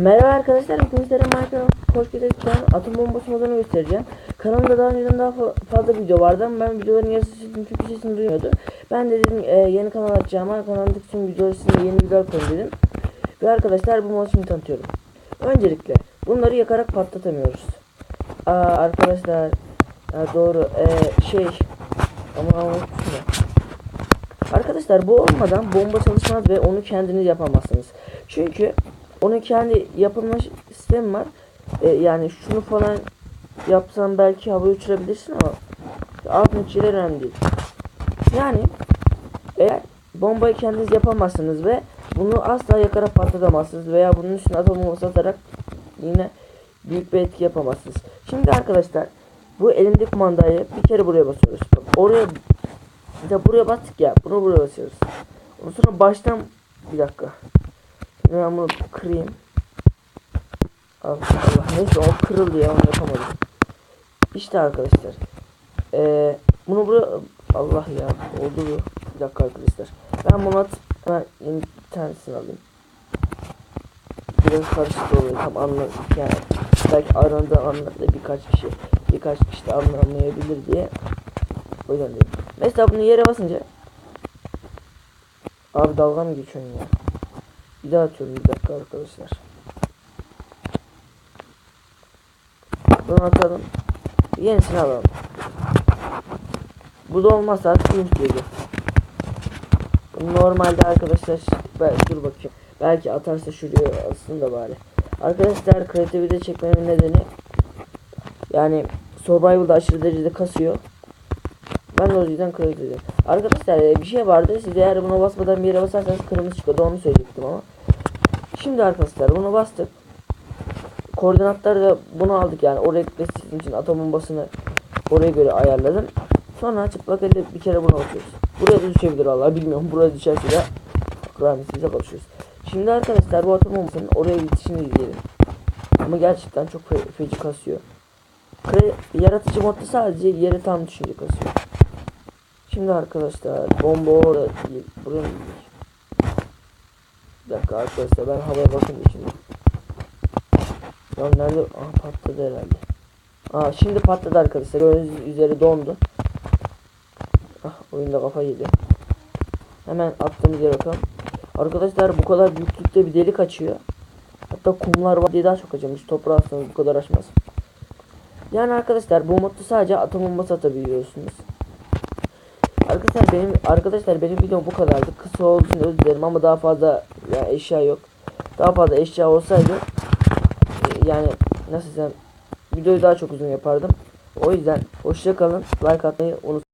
Merhaba arkadaşlar, bugün sizlere Minecraft Koşket'ten atom bombası modunu göstereceğim. Kanalımda daha önceden daha fa- fazla video vardı ama ben videoların yarısı çünkü sesini duymuyordu. Ben de dedim e, yeni kanal açacağıma kanalımdaki tüm videoları için yeni videolar koyayım dedim. Ve arkadaşlar bu modu şimdi tanıtıyorum. Öncelikle bunları yakarak patlatamıyoruz. Aa, arkadaşlar aa, doğru e, şey ama şunu. Arkadaşlar bu olmadan bomba çalışmaz ve onu kendiniz yapamazsınız. Çünkü onun kendi yapılma sistemi var. Ee, yani şunu falan yapsan belki havaya uçurabilirsin ama altın şeyler önemli değil. Yani eğer bombayı kendiniz yapamazsınız ve bunu asla yakarak patlatamazsınız veya bunun üstüne atom bombası atarak yine büyük bir etki yapamazsınız. Şimdi arkadaşlar bu elimdeki kumandayı bir kere buraya basıyoruz. Bak, oraya bir de buraya bastık ya. Bunu buraya basıyoruz. Ondan sonra baştan bir dakika. Ben bunu kırayım. Allah Allah. Neyse o kırıldı ya onu yapamadım. İşte arkadaşlar. Ee, bunu buraya Allah ya oldu bu. Bir dakika arkadaşlar. Ben bunu atıp hemen yeni bir tanesini alayım. Biraz karışık oluyor tam anladık yani. Belki aranda anladı birkaç kişi birkaç kişi de anlamayabilir diye. O yüzden dedim. Mesela bunu yere basınca Abi dalga mı geçiyorsun ya? Bir daha atıyorum bir dakika arkadaşlar. Bunu atalım. Yenisini alalım. Bu da olmazsa artık yunus geliyor. Normalde arkadaşlar ben dur bakayım. Belki atarsa şuraya aslında bari. Arkadaşlar kreativite çekmemin nedeni yani survival'da aşırı derecede kasıyor. Ben de o yüzden kayıt ediyorum. Arkadaşlar e, bir şey vardı. Siz eğer buna basmadan bir yere basarsanız kırmızı çıkıyordu. Onu söyleyecektim ama. Şimdi arkadaşlar bunu bastık. Koordinatları da bunu aldık yani. Oraya sizin için atom bombasını oraya göre ayarladım. Sonra çıplak elde bir kere buna basıyoruz. Buraya düşebilir Allah bilmiyorum. Buraya düşerse de rahmetimize kavuşuyoruz. Şimdi arkadaşlar bu atom bombasının oraya gidişini izleyelim. Ama gerçekten çok fe feci kasıyor. Kre yaratıcı modda sadece yere tam düşünce kasıyor. Şimdi arkadaşlar bomba orada değil. Buraya mı? Bir dakika arkadaşlar ben havaya bakayım şimdi. Ya nerede? Aha patladı herhalde. Aa şimdi patladı arkadaşlar. Gördüğünüz üzeri dondu. Ah oyunda kafa yedi. Hemen attığımız yere bakalım. Arkadaşlar bu kadar büyüklükte bir delik açıyor. Hatta kumlar var diye daha çok açılmış. Toprağı atsanız bu kadar açmaz. Yani arkadaşlar bu modda sadece atom bombası atabiliyorsunuz. Arkadaşlar benim arkadaşlar benim videom bu kadardı. Kısa olduğu için özür dilerim ama daha fazla ya eşya yok. Daha fazla eşya olsaydı e, yani nasıl desem videoyu daha çok uzun yapardım. O yüzden hoşça kalın. Like atmayı unutmayın.